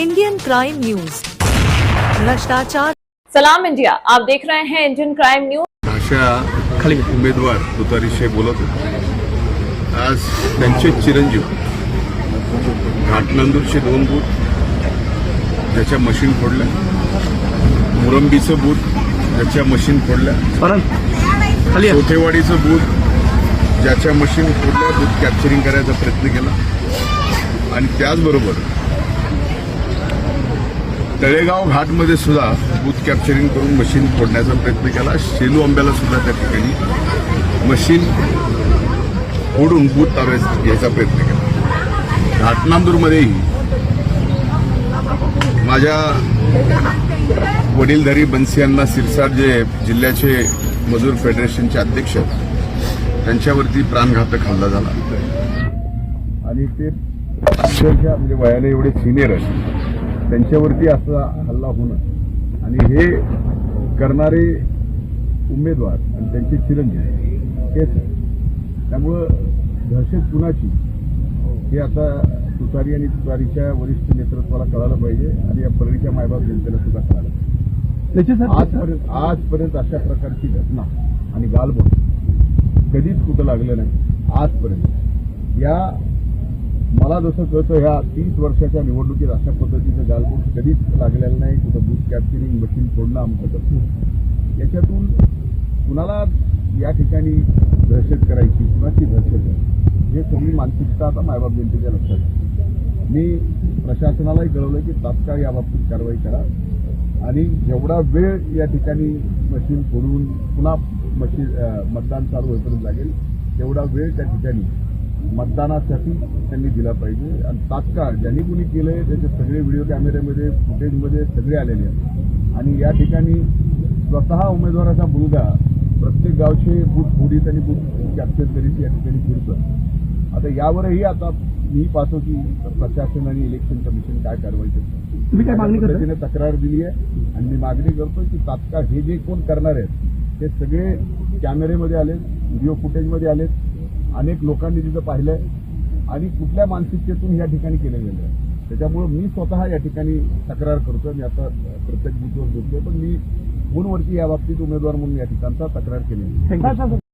Indian crime news भ्रष्टाचार सलाम India. आप देख रहे हैं इंडियन क्राइम न्यूज अशा खाली उमेदवार तुतारीशे बोलत होते आज त्यांचे चिरंजीव घाटनंदूरचे दोन बूथ ज्याच्या मशीन फोडल्या मुरंबीचं बूथ ज्याच्या मशीन फोडल्या. कोठेवाडीचं बूथ ज्याच्या मशीन फोडल्या बूथ कॅप्चरिंग करायचा प्रयत्न केला. आणि त्याचबरोबर तळेगाव घाटमध्ये सुद्धा बूथ कॅप्चरिंग करून मशीन फोडण्याचा प्रयत्न केला. शेलू आंब्याला सुद्धा त्या ठिकाणी मशीन फोडून बूथ ताब्यात घ्यायचा प्रयत्न केला. घाटनांदूरमध्येही माझ्या वडीलधारी बनसियांना सिरसाट जे जिल्ह्याचे मजूर फेडरेशनचे अध्यक्ष आहेत, त्यांच्यावरती प्राणघातक हल्ला झाला. आणि ते अक्षरशः म्हणजे वयाने एवढे सिनियर आहेत. त्यांच्यावरती असा हल्ला होणं. आणि हे करणारे उमेदवार आणि त्यांचे चिरंजीव हेच. त्यामुळं दहशत कुणाची? हे आता तुतारी आणि तुतारीच्या वरिष्ठ नेतृत्वाला कळालं पाहिजे आणि या परळीच्या मायबाप जनतेला सुद्धा कळालं पाहिजे. आजपर्यंत आजपर्यंत अशा प्रकारची घटना आणि गालबोट कधीच कुठं लागलं नाही. आजपर्यंत. या मला जसं कळतं ह्या तीस वर्षाच्या निवडणुकीत अशा पद्धतीचं गालबोट कधीच लागलेलं नाही. कुठं बूथ कॅप्चरिंग मशीन फोडणं आमचं कसं? याच्यातून कुणाला या ठिकाणी दहशत करायची कुणाची दहशत करायची हे सगळी मानसिकता आता मायबाप जनतेच्या लक्षात मी प्रशासनालाही कळवलं की तात्काळ याबाबतीत कारवाई करा. आणि जेवढा वेळ या ठिकाणी मशीन फोडून पुन्हा मशीन मतदान चालू होईपर्यंत लागेल तेवढा वेळ त्या ठिकाणी मतदानासाठी त्यांनी दिला पाहिजे. आणि तात्काळ ज्यांनी कुणी केलंय त्याचे सगळे व्हिडिओ कॅमेऱ्यामध्ये फुटेजमध्ये सगळे आलेले आहेत. आणि या ठिकाणी स्वतः उमेदवाराचा मुलगा प्रत्येक गावचे बूथ फोडीत आणि बूथ कॅप्चर करीत या ठिकाणी फिरतं आता यावरही आता मी पाहतो की प्रशासन आणि इलेक्शन कमिशन काय कारवाई करतं तुम्ही काय मागणी करता? तक्रार दिली आहे. आणि मी मागणी करतो की तात्काळ हे जे कोण करणार आहेत ते सगळे कॅमेरेमध्ये आले व्हिडिओ फुटेजमध्ये आलेत. अनेक लोकांनी तिथं पाहिलंय आणि कुठल्या मानसिकतेतून या ठिकाणी केलं गेलं आहे त्याच्यामुळं मी स्वतः या ठिकाणी तक्रार करतो मी आता प्रत्येक बूथवर बोलतोय पण मी फोनवरती या बाबतीत उमेदवार म्हणून या ठिकाणचा तक्रार केली